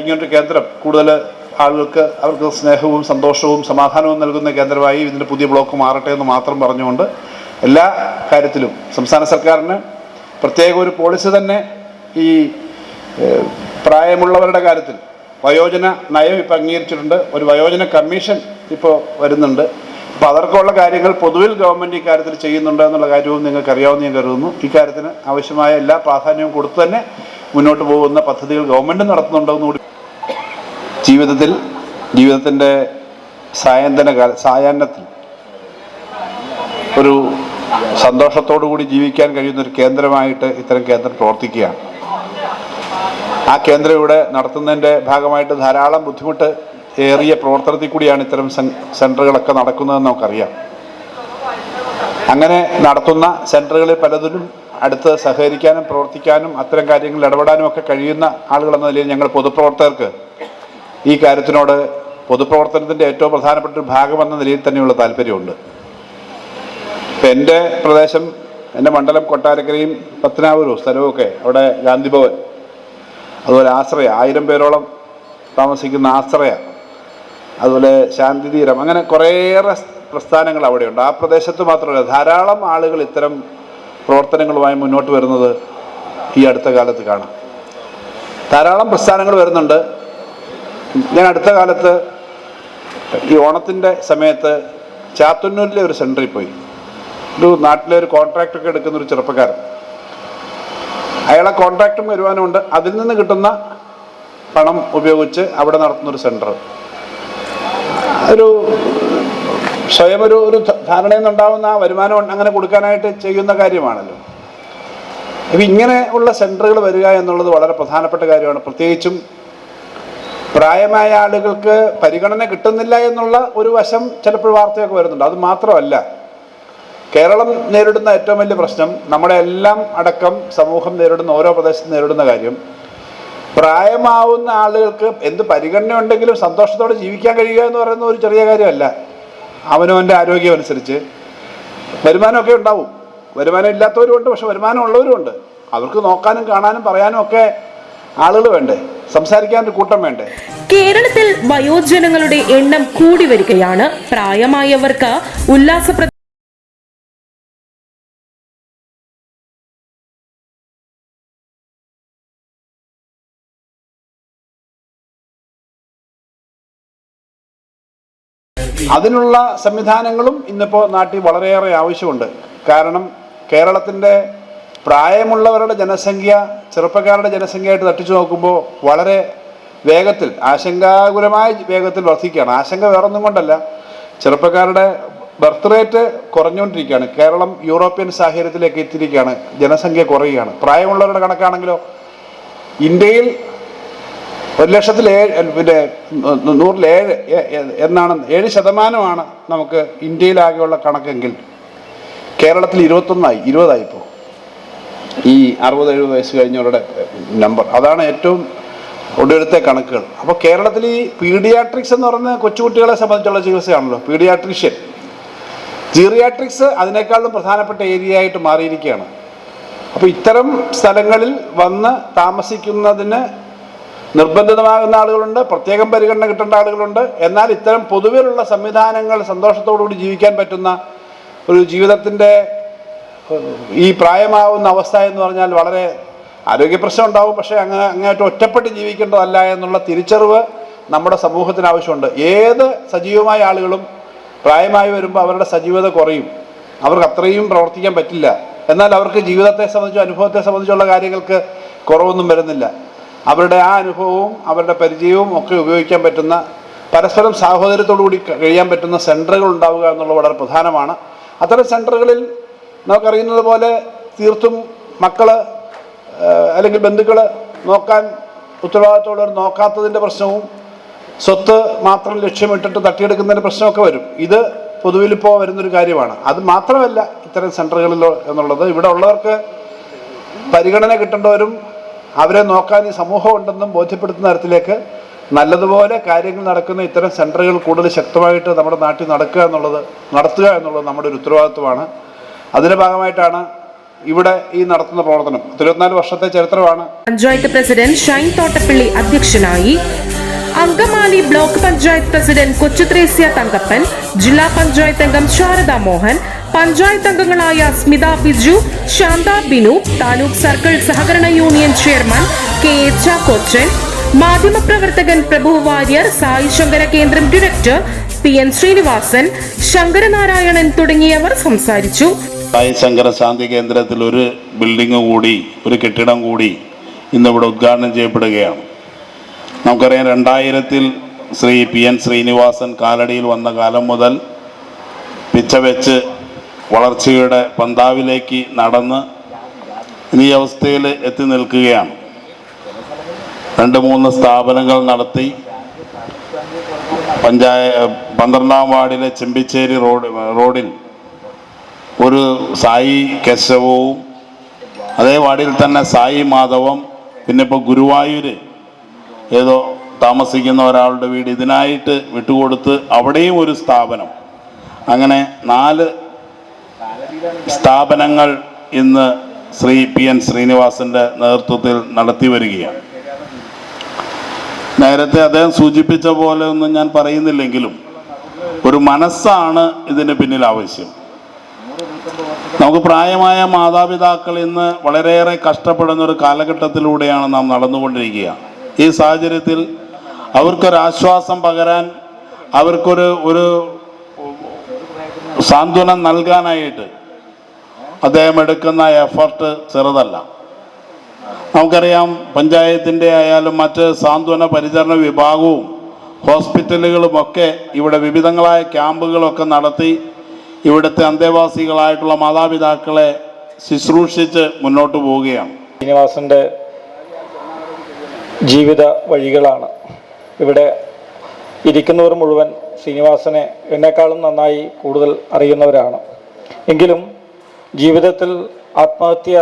ഇങ്ങനൊരു കേന്ദ്രം കൂടുതൽ ആളുകൾക്ക് അവർക്ക് സ്നേഹവും സന്തോഷവും സമാധാനവും നൽകുന്ന കേന്ദ്രമായി ഇതിന്റെ പുതിയ ബ്ലോക്ക് മാറട്ടെ എന്ന് മാത്രം പറഞ്ഞുകൊണ്ട് എല്ലാ കാര്യത്തിലും സംസ്ഥാന സർക്കാരിന് പ്രത്യേക ഒരു പോളിസി തന്നെ ഈ പ്രായമുള്ളവരുടെ കാര്യത്തിൽ വയോജന നയം ഇപ്പോൾ അംഗീകരിച്ചിട്ടുണ്ട്. ഒരു വയോജന കമ്മീഷൻ ഇപ്പോൾ വരുന്നുണ്ട്. അപ്പോൾ അവർക്കുള്ള കാര്യങ്ങൾ പൊതുവിൽ ഗവൺമെന്റ് ഇക്കാര്യത്തിൽ ചെയ്യുന്നുണ്ട് എന്നുള്ള കാര്യവും നിങ്ങൾക്ക് അറിയാവുന്ന ഞാൻ കരുതുന്നു. ഇക്കാര്യത്തിന് ആവശ്യമായ എല്ലാ പ്രാധാന്യവും കൊടുത്തു തന്നെ മുന്നോട്ട് പോകുന്ന പദ്ധതികൾ ഗവൺമെന്റ് നടത്തുന്നുണ്ടെന്ന് കൂടി ജീവിതത്തിൽ ജീവിതത്തിന്റെ സായന്തന കാല സായാഹ്നത്തിൽ ഒരു സന്തോഷത്തോടു കൂടി ജീവിക്കാൻ കഴിയുന്ന ഒരു കേന്ദ്രമായിട്ട് ഇത്തരം കേന്ദ്രം പ്രവർത്തിക്കുകയാണ്. ആ കേന്ദ്രം ഇവിടെ നടത്തുന്നതിന്റെ ഭാഗമായിട്ട് ധാരാളം ബുദ്ധിമുട്ട് ഏറിയ പ്രവർത്തനത്തിൽ കൂടിയാണ് ഇത്തരം സെൻ- സെന്ററുകളൊക്കെ നടക്കുന്നതെന്ന് നമുക്കറിയാം. അങ്ങനെ നടത്തുന്ന സെന്ററുകളിൽ പലതിലും അടുത്ത് സഹകരിക്കാനും പ്രവർത്തിക്കാനും അത്തരം കാര്യങ്ങളിൽ ഇടപെടാനും ഒക്കെ കഴിയുന്ന ആളുകളെന്ന നിലയിൽ ഞങ്ങൾ പൊതുപ്രവർത്തകർക്ക് ഈ കാര്യത്തിനോട് പൊതുപ്രവർത്തനത്തിന്റെ ഏറ്റവും പ്രധാനപ്പെട്ട ഒരു ഭാഗമെന്ന നിലയിൽ തന്നെയുള്ള താല്പര്യമുണ്ട്. ഇപ്പം എന്റെ പ്രദേശം എന്റെ മണ്ഡലം കൊട്ടാരക്കരയും പത്തനാപുരവും സ്ഥലവുമൊക്കെ അവിടെ ഗാന്ധിഭവൻ. അതുപോലെ ആശ്രയ ആയിരം പേരോളം താമസിക്കുന്ന ആശ്രയ അതുപോലെ ശാന്തിതീരം അങ്ങനെ കുറേയേറെ പ്രസ്ഥാനങ്ങൾ അവിടെയുണ്ട്. ആ പ്രദേശത്ത് മാത്രമല്ല ധാരാളം ആളുകൾ ഇത്തരം പ്രവർത്തനങ്ങളുമായി മുന്നോട്ട് വരുന്നത് ഈ അടുത്ത കാലത്ത് കാണാം. ധാരാളം പ്രസ്ഥാനങ്ങൾ വരുന്നുണ്ട്. ഞാൻ അടുത്ത കാലത്ത് ഈ ഓണത്തിന്റെ സമയത്ത് ചാത്തന്നൂരിലെ ഒരു സെന്ററിൽ പോയി. ഒരു നാട്ടിലെ ഒരു കോൺട്രാക്റ്റ് ഒക്കെ എടുക്കുന്ന ഒരു ചെറുപ്പക്കാരൻ. അയാളെ കോൺട്രാക്റ്റും വരുവാനുമുണ്ട് അതിൽ നിന്ന് കിട്ടുന്ന പണം ഉപയോഗിച്ച് അവിടെ നടത്തുന്ന ഒരു സെന്റർ ഒരു സ്വയം ഒരു ഒരു ധാരണയിൽ നിന്നുണ്ടാവുന്ന ആ വരുമാനം അങ്ങനെ കൊടുക്കാനായിട്ട് ചെയ്യുന്ന കാര്യമാണല്ലോ. അപ്പം ഇങ്ങനെ ഉള്ള സെന്ററുകൾ വരിക എന്നുള്ളത് വളരെ പ്രധാനപ്പെട്ട കാര്യമാണ്. പ്രത്യേകിച്ചും പ്രായമായ ആളുകൾക്ക് പരിഗണന കിട്ടുന്നില്ല എന്നുള്ള ഒരു വശം ചിലപ്പോൾ വാർത്തയൊക്കെ വരുന്നുണ്ട്. അത് മാത്രമല്ല കേരളം നേരിടുന്ന ഏറ്റവും വലിയ പ്രശ്നം നമ്മുടെ എല്ലാം അടക്കം സമൂഹം നേരിടുന്ന ഓരോ പ്രദേശത്തും നേരിടുന്ന കാര്യം പ്രായമാവുന്ന ആളുകൾക്ക് എന്ത് പരിഗണന ഉണ്ടെങ്കിലും സന്തോഷത്തോടെ ജീവിക്കാൻ കഴിയുക എന്ന് പറയുന്ന ഒരു ചെറിയ കാര്യമല്ല. അവനവന്റെ ആരോഗ്യം അനുസരിച്ച് വരുമാനമൊക്കെ ഉണ്ടാവും. വരുമാനം ഇല്ലാത്തവരും ഉണ്ട് പക്ഷെ വരുമാനം ഉള്ളവരും ഉണ്ട്. അവർക്ക് നോക്കാനും കാണാനും പറയാനും ഒക്കെ ആളുകൾ വേണ്ടേ? സംസാരിക്കാൻ ഒരു കൂട്ടം വേണ്ടേ? കേരളത്തിൽ വയോജനങ്ങളുടെ എണ്ണം കൂടി വരികയാണ്. പ്രായമായവർക്ക് ഉല്ലാസ അതിനുള്ള സംവിധാനങ്ങളും ഇന്നിപ്പോൾ നാട്ടിൽ വളരെയേറെ ആവശ്യമുണ്ട്. കാരണം കേരളത്തിന്റെ പ്രായമുള്ളവരുടെ ജനസംഖ്യ ചെറുപ്പക്കാരുടെ ജനസംഖ്യയായിട്ട് തട്ടിച്ചു നോക്കുമ്പോൾ വളരെ വേഗത്തിൽ ആശങ്കാകുലമായ വേഗത്തിൽ വർദ്ധിക്കുകയാണ്. ആശങ്ക വേറൊന്നും കൊണ്ടല്ല. ചെറുപ്പക്കാരുടെ ബർത്ത് റേറ്റ് കുറഞ്ഞുകൊണ്ടിരിക്കുകയാണ്. കേരളം യൂറോപ്യൻ സാഹചര്യത്തിലേക്ക് എത്തിയിരിക്കുകയാണ്. ജനസംഖ്യ കുറയുകയാണ്. പ്രായമുള്ളവരുടെ കണക്കാണെങ്കിലോ ഇന്ത്യയിൽ ഒരു ലക്ഷത്തിൽ ഏഴ് പിന്നെ നൂ- നൂറിൽ ഏഴ് എ- എ- എന്നാണ് ഏഴ് ശതമാനമാണ് നമുക്ക് ഇന്ത്യയിലാകെയുള്ള കണക്കെങ്കിൽ കേരളത്തിൽ ഇരുപത്തൊന്നായി ഇരുപതായി ഇപ്പോൾ ഈ അറുപത് എഴുപത് വയസ്സ് കഴിഞ്ഞവരുടെ നമ്പർ അതാണ് ഏറ്റവും ഒടുവിലത്തെ കണക്കുകൾ. അപ്പോൾ കേരളത്തിൽ ഈ പീഡിയാട്രിക്സ് എന്ന് പറയുന്ന കൊച്ചുകുട്ടികളെ സംബന്ധിച്ചുള്ള ചികിത്സയാണല്ലോ പീഡിയാട്രിഷ്യൻ. ജീറിയാട്രിക്സ് അതിനേക്കാളും പ്രധാനപ്പെട്ട ഏരിയ ആയിട്ട് മാറിയിരിക്കുകയാണ്. അപ്പോൾ ഇത്തരം സ്ഥലങ്ങളിൽ വന്ന് താമസിക്കുന്നതിന് നിർബന്ധിതമാകുന്ന ആളുകളുണ്ട് പ്രത്യേകം പരിഗണന കിട്ടേണ്ട ആളുകളുണ്ട്. എന്നാൽ ഇത്തരം പൊതുവിലുള്ള സംവിധാനങ്ങൾ സന്തോഷത്തോടുകൂടി ജീവിക്കാൻ പറ്റുന്ന ഒരു ജീവിതത്തിന്റെ ഈ പ്രായമാവുന്ന അവസ്ഥ എന്ന് പറഞ്ഞാൽ വളരെ ആരോഗ്യ പ്രശ്നം ഉണ്ടാവും. പക്ഷേ അങ്ങ് അങ്ങേറ്റം ഒറ്റപ്പെട്ട് ജീവിക്കേണ്ടതല്ല എന്നുള്ള തിരിച്ചറിവ് നമ്മുടെ സമൂഹത്തിന് ആവശ്യമുണ്ട്. ഏത് സജീവമായ ആളുകളും പ്രായമായി വരുമ്പോൾ അവരുടെ സജീവത കുറയും. അവർക്ക് അത്രയും പ്രവർത്തിക്കാൻ പറ്റില്ല. എന്നാൽ അവർക്ക് ജീവിതത്തെ സംബന്ധിച്ചോ അനുഭവത്തെ സംബന്ധിച്ചുള്ള കാര്യങ്ങൾക്ക് കുറവൊന്നും വരുന്നില്ല. അവരുടെ ആ അനുഭവവും അവരുടെ പരിചയവും ഒക്കെ ഉപയോഗിക്കാൻ പറ്റുന്ന പരസ്പരം സാഹോദര്യത്തോടുകൂടി കഴിയാൻ പറ്റുന്ന സെന്ററുകൾ ഉണ്ടാവുക എന്നുള്ളത് വളരെ പ്രധാനമാണ്. അത്തരം സെന്ററുകളിൽ നമുക്കറിയുന്നത് പോലെ തീർത്തും മക്കൾ അല്ലെങ്കിൽ ബന്ധുക്കൾ നോക്കാൻ ഉത്തരവാദിത്തമുള്ളവർ നോക്കാത്തതിന്റെ പ്രശ്നവും സ്വത്ത് മാത്രം ലക്ഷ്യമിട്ടിട്ട് തട്ടിയെടുക്കുന്നതിന്റെ പ്രശ്നമൊക്കെ വരും. ഇത് പൊതുവിലിപ്പോൾ വരുന്നൊരു കാര്യമാണ്. അത് മാത്രമല്ല ഇത്തരം സെന്ററുകളിൽ എന്നുള്ളത്. ഇവിടെ ഉള്ളവർക്ക് പരിഗണന കിട്ടേണ്ടവരും അവരെ നോക്കാൻ ഈ സമൂഹം ഉണ്ടെന്നും ബോധ്യപ്പെടുത്തുന്ന തരത്തിലേക്ക് നല്ലതുപോലെ കാര്യങ്ങൾ നടക്കുന്ന ഇത്തരം സെന്ററുകൾ കൂടുതൽ ശക്തമായിട്ട് നമ്മുടെ നാട്ടിൽ നടക്കുക എന്നുള്ളത് നടത്തുക എന്നുള്ളത് നമ്മുടെ ഒരു ഉത്തരവാദിത്വമാണ്. അതിന്റെ ഭാഗമായിട്ടാണ് ഇവിടെ ഈ നടത്തുന്ന പ്രവർത്തനം. ഇരുപത്തിനാല് വർഷത്തെ ചരിത്രമാണ്. പഞ്ചായത്ത് പ്രസിഡന്റ് ഷൈൻ തോട്ടപ്പള്ളി അധ്യക്ഷനായി അങ്കമാലി ബ്ലോക്ക് പഞ്ചായത്ത് പ്രസിഡന്റ് കൊച്ചുത്രേസ്യ തങ്കപ്പൻ ജില്ലാ പഞ്ചായത്ത് അംഗം ശാരദ മോഹൻ പഞ്ചായത്ത് അംഗങ്ങളായ സ്മിത ബിജു ശാന്ത ബിനു താലൂക്ക് സർക്കിൾ സഹകരണ union chairman K A Kochan മാധ്യമപ്രവർത്തകൻ പ്രഭു വാര്യർ സായി ശങ്കര കേന്ദ്രം director P N Srinivasan Sankaranarayanan തുടങ്ങിയവർ സംസാരിച്ചു. സായി ശങ്കര ശാന്തി കേന്ദ്രത്തിൽ ഒരു ബിൽഡിംഗ് കൂടി ഒരു കെട്ടിടം കൂടി ഇന്നിവിടെ ഉദ്ഘാടനം ചെയ്യപ്പെടുകയാണ്. നമുക്കറിയാം രണ്ടായിരത്തിൽ ശ്രീ പി എൻ ശ്രീനിവാസൻ കാലടിയിൽ വന്ന കാലം മുതൽ പിച്ച വെച്ച് വളർച്ചയുടെ പന്താവിലേക്ക് നടന്ന് ഈ അവസ്ഥയിൽ എത്തി നിൽക്കുകയാണ്. രണ്ട് മൂന്ന് സ്ഥാപനങ്ങൾ നടത്തി. പഞ്ചായ പന്ത്രണ്ടാം വാർഡിലെ ചെമ്പിച്ചേരി റോഡ് റോഡിൽ ഒരു സായി കേശവവും അതേ വാർഡിൽ തന്നെ സായി മാധവം പിന്നെ ഇപ്പോൾ ഗുരുവായൂർ ഏതോ താമസിക്കുന്ന ഒരാളുടെ വീട് ഇതിനായിട്ട് വിട്ടുകൊടുത്ത് അവിടെയും ഒരു സ്ഥാപനം. അങ്ങനെ നാല് സ്ഥാപനങ്ങൾ ഇന്ന് ശ്രീ പി എൻ ശ്രീനിവാസന്റെ നേതൃത്വത്തിൽ നടത്തി വരികയാണ്. നേരത്തെ അദ്ദേഹം സൂചിപ്പിച്ച പോലെ ഒന്നും ഞാൻ പറയുന്നില്ലെങ്കിലും ഒരു മനസ്സാണ് ഇതിന് പിന്നിൽ ആവശ്യം. നമുക്ക് പ്രായമായ മാതാപിതാക്കൾ ഇന്ന് വളരെയേറെ കഷ്ടപ്പെടുന്ന ഒരു കാലഘട്ടത്തിലൂടെയാണ് നാം നടന്നുകൊണ്ടിരിക്കുക ഈ സാഹചര്യത്തിൽ അവർക്കൊരാശ്വാസം പകരാൻ അവർക്കൊരു ഒരു സാന്ത്വനം നൽകാനായിട്ട് അദ്ദേഹം എടുക്കുന്ന എഫർട്ട് ചെറുതല്ല. നമുക്കറിയാം പഞ്ചായത്തിന്റെ ആയാലും മറ്റ് സാന്ത്വന പരിചരണ വിഭാഗവും ഹോസ്പിറ്റലുകളുമൊക്കെ ഇവിടെ വിവിധങ്ങളായ ക്യാമ്പുകളൊക്കെ നടത്തി ഇവിടുത്തെ അന്തേവാസികളായിട്ടുള്ള മാതാപിതാക്കളെ ശുശ്രൂഷിച്ച് മുന്നോട്ട് പോവുകയാണ്. ശ്രീനിവാസന്റെ ജീവിത വഴികളാണ്. ഇവിടെ ഇരിക്കുന്നവർ മുഴുവൻ ശ്രീനിവാസനെ എന്നെക്കാളും നന്നായി കൂടുതൽ അറിയുന്നവരാണ്. എങ്കിലും ജീവിതത്തിൽ ആത്മഹത്യ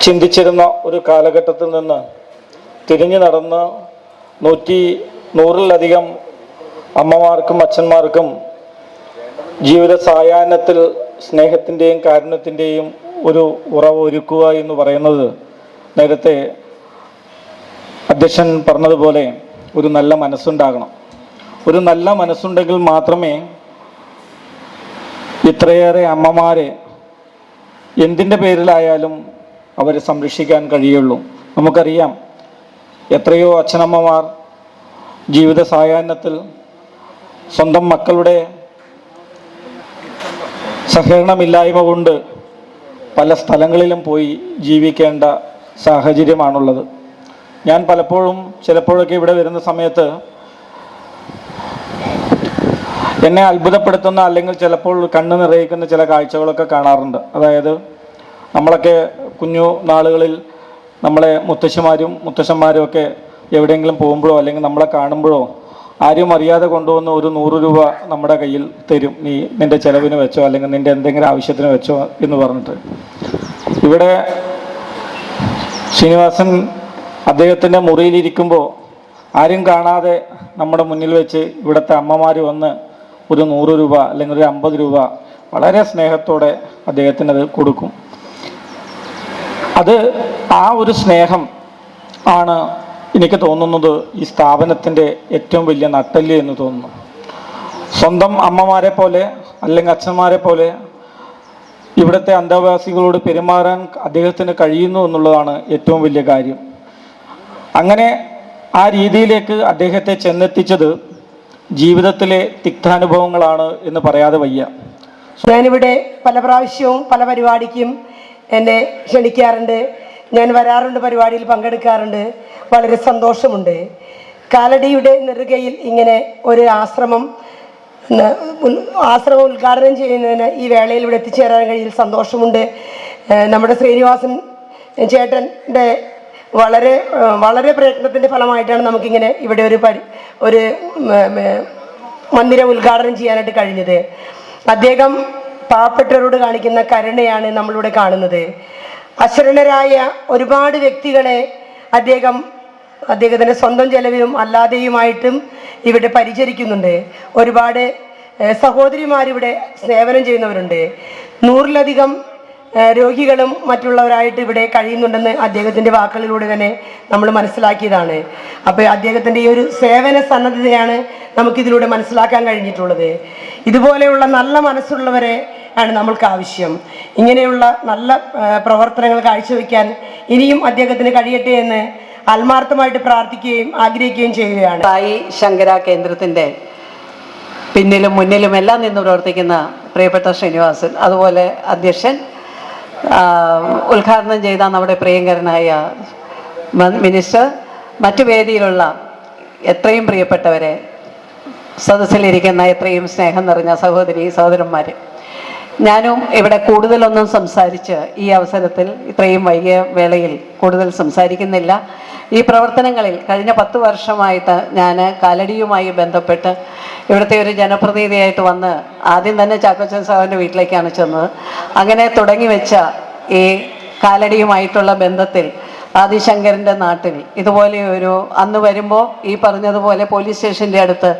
ചിന്തിച്ചിരുന്ന ഒരു കാലഘട്ടത്തിൽ നിന്ന് തിരിഞ്ഞു നടന്ന് നൂറ്റി നൂറിലധികം അമ്മമാർക്കും അച്ഛന്മാർക്കും ജീവിത സായാഹ്നത്തിൽ സ്നേഹത്തിന്റെയും കാരുണ്യത്തിന്റെയും ഒരു ഉറവ് ഒരുക്കുക എന്ന് പറയുന്നത് നേരത്തെ അധ്യക്ഷൻ പറഞ്ഞതുപോലെ ഒരു നല്ല മനസ്സുണ്ടാകണം. ഒരു നല്ല മനസ്സുണ്ടെങ്കിൽ മാത്രമേ ഇത്രയേറെ അമ്മമാരെ എന്തിന്റെ പേരിലായാലും അവരെ സംരക്ഷിക്കാൻ കഴിയുള്ളൂ. നമുക്കറിയാം എത്രയോ അച്ഛനമ്മമാർ ജീവിത സായാഹ്നത്തിൽ സ്വന്തം മക്കളുടെ സഹകരണമില്ലായ്മ കൊണ്ട് പല സ്ഥലങ്ങളിലും പോയി ജീവിക്കേണ്ട സാഹചര്യമാണുള്ളത്. ഞാൻ പലപ്പോഴും ചിലപ്പോഴൊക്കെ ഇവിടെ വരുന്ന സമയത്ത് എന്നെ അത്ഭുതപ്പെടുത്തുന്ന അല്ലെങ്കിൽ ചിലപ്പോൾ കണ്ണ് നിറയിക്കുന്ന ചില കാഴ്ചകളൊക്കെ കാണാറുണ്ട്. അതായത് നമ്മളൊക്കെ കുഞ്ഞു നാളുകളിൽ നമ്മളെ മുത്തശ്ശിമാരും മുത്തശ്ശന്മാരും ഒക്കെ എവിടെയെങ്കിലും പോകുമ്പോഴോ അല്ലെങ്കിൽ നമ്മളെ കാണുമ്പോഴോ ആരും അറിയാതെ കൊണ്ടുവന്ന ഒരു നൂറ് രൂപ നമ്മുടെ കയ്യിൽ തരും. നീ നിന്റെ ചെലവിന് വെച്ചോ അല്ലെങ്കിൽ നിന്റെ എന്തെങ്കിലും ആവശ്യത്തിന് വെച്ചോ എന്ന് പറഞ്ഞിട്ട്. ഇവിടെ ശ്രീനിവാസൻ അദ്ദേഹത്തിന്റെ മുറിയിലിരിക്കുമ്പോൾ ആരും കാണാതെ നമ്മുടെ മുന്നിൽ വെച്ച് ഇവിടുത്തെ അമ്മമാർ വന്ന് ഒരു നൂറ് രൂപ അല്ലെങ്കിൽ ഒരു അമ്പത് രൂപ വളരെ സ്നേഹത്തോടെ അദ്ദേഹത്തിന് അത് കൊടുക്കും. അത് ആ ഒരു സ്നേഹം ആണ് എനിക്ക് തോന്നുന്നത് ഈ സ്ഥാപനത്തിന്റെ ഏറ്റവും വലിയ നട്ടൽ എന്ന് തോന്നുന്നു. സ്വന്തം അമ്മമാരെ പോലെ അല്ലെങ്കിൽ അച്ഛന്മാരെ പോലെ ഇവിടുത്തെ അന്തേവാസികളോട് പെരുമാറാൻ അദ്ദേഹത്തിന് കഴിയുന്നു എന്നുള്ളതാണ് ഏറ്റവും വലിയ കാര്യം. അങ്ങനെ ആ രീതിയിലേക്ക് അദ്ദേഹത്തെ ചെന്നെത്തിച്ചത് ജീവിതത്തിലെ തിക്താനുഭവങ്ങളാണ് എന്ന് പറയാതെ വയ്യ. ഞാനിവിടെ പല പ്രാവശ്യവും പല പരിപാടിക്കും എന്നെ ക്ഷണിക്കാറുണ്ട്. ഞാൻ വരാറുണ്ട് പരിപാടിയിൽ പങ്കെടുക്കാറുണ്ട്. വളരെ സന്തോഷമുണ്ട്. കാലടിയുടെ നെറുകയിൽ ഇങ്ങനെ ഒരു ആശ്രമം ആശ്രമം ഉദ്ഘാടനം ചെയ്യുന്നതിന് ഈ വേളയിൽ ഇവിടെ എത്തിച്ചേരാൻ കഴിയിൽ സന്തോഷമുണ്ട്. നമ്മുടെ ശ്രീനിവാസൻ ചേട്ടന്റെ വളരെ വളരെ പ്രയത്നത്തിന്റെ ഫലമായിട്ടാണ് നമുക്കിങ്ങനെ ഇവിടെ ഒരു പരി ഒരു മന്ദിരം ഉദ്ഘാടനം ചെയ്യാനായിട്ട് കഴിഞ്ഞത്. അദ്ദേഹം പാവപ്പെട്ടവരോട് കാണിക്കുന്ന കരുണയാണ് നമ്മളിവിടെ കാണുന്നത്. അശരണരായ ഒരുപാട് വ്യക്തികളെ അദ്ദേഹം അദ്ദേഹത്തിന്റെ സ്വന്തം ചെലവിലും അല്ലാതെയുമായിട്ടും ഇവിടെ പരിചരിക്കുന്നുണ്ട്. ഒരുപാട് സഹോദരിമാരിവിടെ സേവനം ചെയ്യുന്നവരുണ്ട്. നൂറിലധികം രോഗികളും മറ്റുള്ളവരായിട്ട് ഇവിടെ കഴിയുന്നുണ്ടെന്ന് അദ്ദേഹത്തിന്റെ വാക്കുകളിലൂടെ തന്നെ നമ്മൾ മനസ്സിലാക്കിയതാണ്. അപ്പോൾ അദ്ദേഹത്തിന്റെ ഈ ഒരു സേവന സന്നദ്ധതയാണ് നമുക്കിതിലൂടെ മനസ്സിലാക്കാൻ കഴിഞ്ഞിട്ടുള്ളത്. ഇതുപോലെയുള്ള നല്ല മനസ്സുള്ളവരെ ആണ് നമ്മൾക്ക് ആവശ്യം. ഇങ്ങനെയുള്ള നല്ല പ്രവർത്തനങ്ങൾ കാഴ്ചവെക്കാൻ ഇനിയും അദ്ദേഹത്തിന് കഴിയട്ടെ എന്ന് ആത്മാർത്ഥമായിട്ട് പ്രാർത്ഥിക്കുകയും ആഗ്രഹിക്കുകയും ചെയ്യുകയാണ്. സായി ശങ്കര കേന്ദ്രത്തിന്റെ പിന്നിലും മുന്നിലും എല്ലാം നിന്ന് പ്രവർത്തിക്കുന്ന പ്രിയപ്പെട്ട ശ്രീനിവാസൻ അതുപോലെ അധ്യക്ഷൻ ഉദ്ഘാടനം ചെയ്ത നമ്മുടെ പ്രിയങ്കരനായ മിനിസ്റ്റർ മറ്റു വേദിയിലുള്ള എത്രയും പ്രിയപ്പെട്ടവരെ സദസ്സിലിരിക്കുന്ന എത്രയും സ്നേഹം നിറഞ്ഞ സഹോദരി സഹോദരന്മാർ ഞാനും ഇവിടെ കൂടുതലൊന്നും സംസാരിച്ച് ഈ അവസരത്തിൽ ഇത്രയും വൈകിയ വേളയിൽ കൂടുതൽ സംസാരിക്കുന്നില്ല. ഈ പ്രവർത്തനങ്ങളിൽ കഴിഞ്ഞ പത്ത് വർഷമായിട്ട് ഞാൻ കാലടിയുമായി ബന്ധപ്പെട്ട് ഇവിടുത്തെ ഒരു ജനപ്രതിനിധിയായിട്ട് വന്ന് ആദ്യം തന്നെ ചാക്കോച്ചൻ സാറിന്റെ വീട്ടിലേക്കാണ് ചെന്നത്. അങ്ങനെ തുടങ്ങി വെച്ച ഈ കാലടിയുമായിട്ടുള്ള ബന്ധത്തിൽ ആദിശങ്കരന്റെ നാട്ടിൽ. ഇതുപോലെ ഒരു അന്ന് വരുമ്പോൾ ഈ പറഞ്ഞതുപോലെ പോലീസ് സ്റ്റേഷന്റെ അടുത്ത്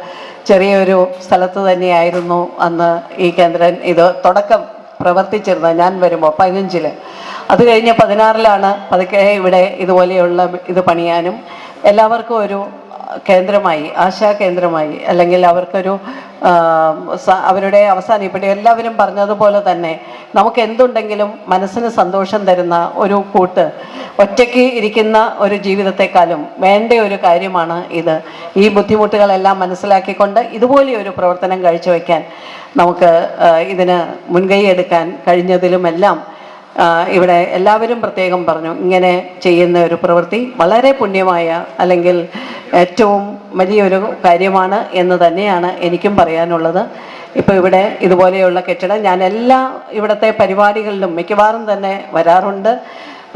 ചെറിയൊരു സ്ഥലത്ത് തന്നെയായിരുന്നു അന്ന് ഈ കേന്ദ്രം ഇത് തുടക്കം പ്രവർത്തിച്ചിരുന്നത്. ഞാൻ വരുമ്പോൾ പതിനഞ്ചിൽ അത് കഴിഞ്ഞ് പതിനാറിലാണ് പതുക്കെ ഇവിടെ ഇതുപോലെയുള്ള ഇത് പണിയാനും എല്ലാവർക്കും ഒരു കേന്ദ്രമായി ആശാ കേന്ദ്രമായി അല്ലെങ്കിൽ അവർക്കൊരു അവരുടെ അവസാനം ഇപ്പോഴും എല്ലാവരും പറഞ്ഞതുപോലെ തന്നെ നമുക്ക് എന്തുണ്ടെങ്കിലും മനസ്സിന് സന്തോഷം തരുന്ന ഒരു കൂട്ട് ഒറ്റയ്ക്ക് ഇരിക്കുന്ന ഒരു ജീവിതത്തെക്കാളും വേണ്ട ഒരു കാര്യമാണ് ഇത്. ഈ ബുദ്ധിമുട്ടുകളെല്ലാം മനസ്സിലാക്കിക്കൊണ്ട് ഇതുപോലെ ഒരു പ്രവർത്തനം കാഴ്ചവെക്കാൻ നമുക്ക് ഇതിന് മുൻകൈ എടുക്കാൻ കഴിഞ്ഞതിലുമെല്ലാം ഇവിടെ എല്ലാവരും പ്രത്യേകം പറഞ്ഞു ഇങ്ങനെ ചെയ്യുന്ന ഒരു പ്രവൃത്തി വളരെ പുണ്യമായ അല്ലെങ്കിൽ ഏറ്റവും വലിയൊരു കാര്യമാണ് എന്ന് തന്നെയാണ് എനിക്കും പറയാനുള്ളത്. ഇപ്പോൾ ഇവിടെ ഇതുപോലെയുള്ള കെട്ടിടം ഞാൻ എല്ലാ ഇവിടുത്തെ പരിപാടികളിലും മിക്കവാറും തന്നെ വരാറുണ്ട്.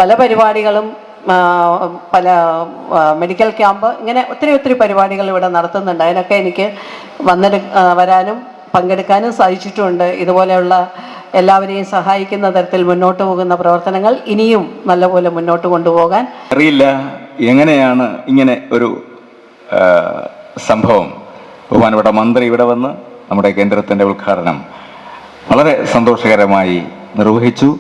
പല പരിപാടികളും പല മെഡിക്കൽ ക്യാമ്പ് ഇങ്ങനെ ഒത്തിരി ഒത്തിരി പരിപാടികൾ ഇവിടെ നടത്തുന്നുണ്ട്. അതിനൊക്കെ എനിക്ക് വന്നെടു വരാനും പങ്കെടുക്കാനും സാധിച്ചിട്ടുണ്ട്. ഇതുപോലെയുള്ള എല്ലാവരെയും സഹായിക്കുന്ന തരത്തിൽ മുന്നോട്ട് പോകുന്ന പ്രവർത്തനങ്ങൾ ഇനിയും നല്ലപോലെ മുന്നോട്ട് കൊണ്ടുപോകാൻ അറിയില്ല. എങ്ങനെയാണ് ഇങ്ങനെ ഒരു സംഭവം? ബഹുമാനപ്പെട്ട മന്ത്രി ഇവിടെ വന്ന് നമ്മുടെ കേന്ദ്രത്തിന്റെ ഉദ്ഘാടനം വളരെ സന്തോഷകരമായി നിർവഹിച്ചു.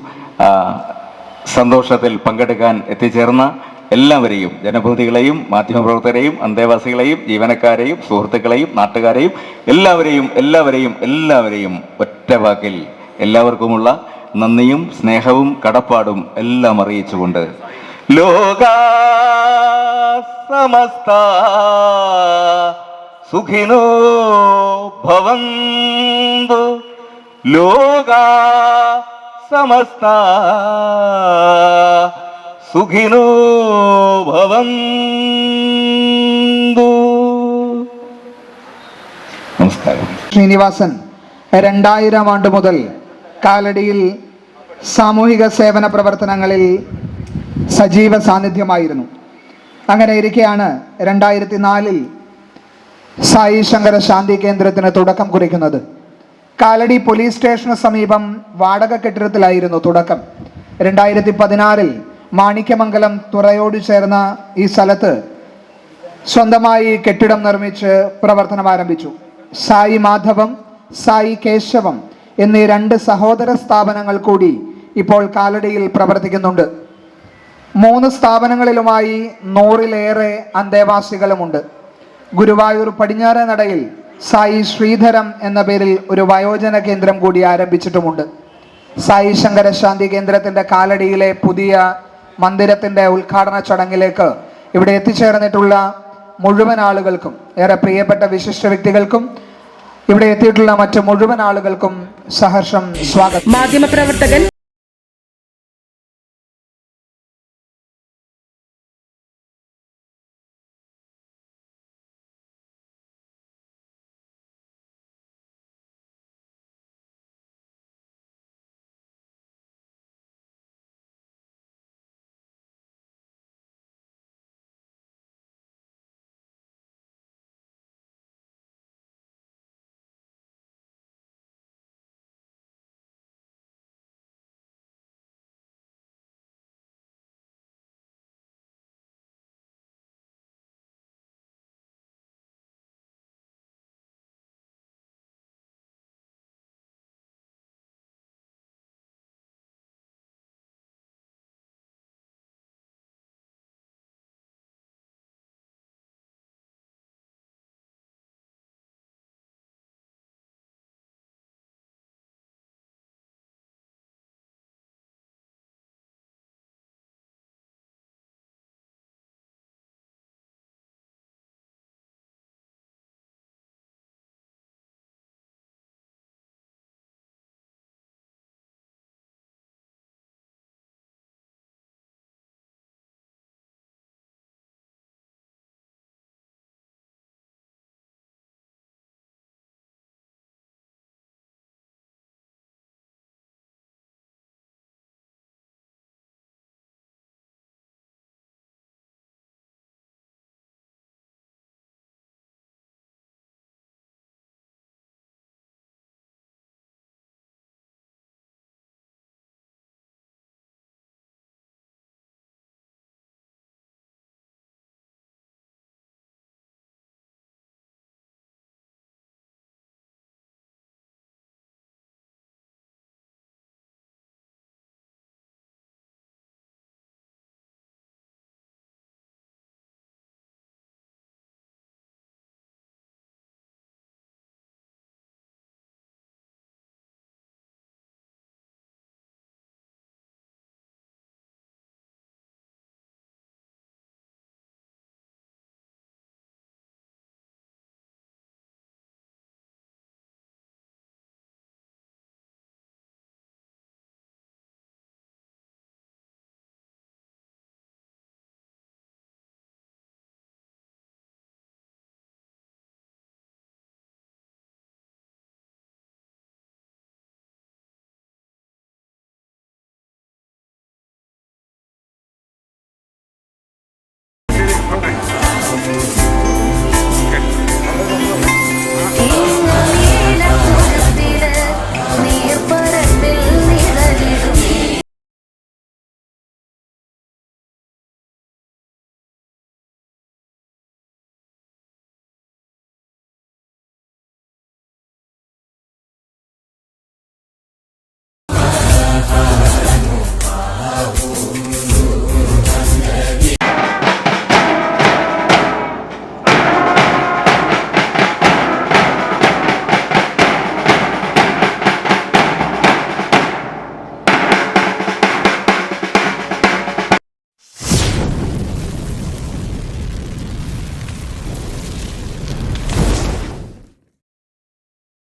സന്തോഷത്തിൽ പങ്കെടുക്കാൻ എത്തിച്ചേർന്ന എല്ലാവരെയും ജനപ്രതിനിധികളെയും മാധ്യമപ്രവർത്തകരെയും അന്തേവാസികളെയും ജീവനക്കാരെയും സുഹൃത്തുക്കളെയും നാട്ടുകാരെയും എല്ലാവരെയും എല്ലാവരെയും എല്ലാവരെയും ഒറ്റ വാക്കിൽ എല്ലാവർക്കുമുള്ള നന്ദിയും സ്നേഹവും കടപ്പാടും എല്ലാം അറിയിച്ചുകൊണ്ട് ലോക സമസ്ത സുഖിനോ ഭവന്തു. ലോക സമസ്ത സുഖിനോ ഭവന്തു. നമസ്കാരം. ശ്രീനിവാസൻ രണ്ടായിരം ആണ്ട് മുതൽ കാലടിയിൽ സാമൂഹിക സേവന പ്രവർത്തനങ്ങളിൽ സജീവ സാന്നിധ്യമായിരുന്നു. അങ്ങനെ ഇരിക്കെയാണ് രണ്ടായിരത്തി നാലിൽ സായി ശങ്കര ശാന്തി കേന്ദ്രത്തിന് തുടക്കം കുറിക്കുന്നത്. കാലടി പോലീസ് സ്റ്റേഷന് സമീപം വാടക കെട്ടിടത്തിലായിരുന്നു തുടക്കം. രണ്ടായിരത്തി പതിനാറിൽ മാണിക്യമംഗലം തുറയോട് ചേർന്ന ഈ സ്ഥലത്ത് സ്വന്തമായി കെട്ടിടം നിർമ്മിച്ച് പ്രവർത്തനം ആരംഭിച്ചു. സായി മാധവം സായി കേശവം എന്നീ രണ്ട് സഹോദര സ്ഥാപനങ്ങൾ കൂടി ഇപ്പോൾ കാലടിയിൽ പ്രവർത്തിക്കുന്നുണ്ട്. മൂന്ന് സ്ഥാപനങ്ങളിലുമായി നൂറിലേറെ അന്തേവാസികളുമുണ്ട്. ഗുരുവായൂർ പടിഞ്ഞാറ് നടയിൽ സായി ശ്രീധരം എന്ന പേരിൽ ഒരു വയോജന കേന്ദ്രം കൂടി ആരംഭിച്ചിട്ടുമുണ്ട്. സായി ശങ്കര ശാന്തി കേന്ദ്രത്തിന്റെ കാലടിയിലെ പുതിയ മന്ദിരത്തിന്റെ ഉദ്ഘാടന ചടങ്ങിലേക്ക് ഇവിടെ എത്തിച്ചേർന്നിട്ടുള്ള മുഴുവൻ ആളുകൾക്കും ഏറെ പ്രിയപ്പെട്ട വിശിഷ്ട വ്യക്തികൾക്കും ഇവിടെ എത്തിയിട്ടുള്ള മറ്റു മുഴുവൻ ആളുകൾക്കും സഹർഷം സ്വാഗതം. മാധ്യമപ്രവർത്തകൻ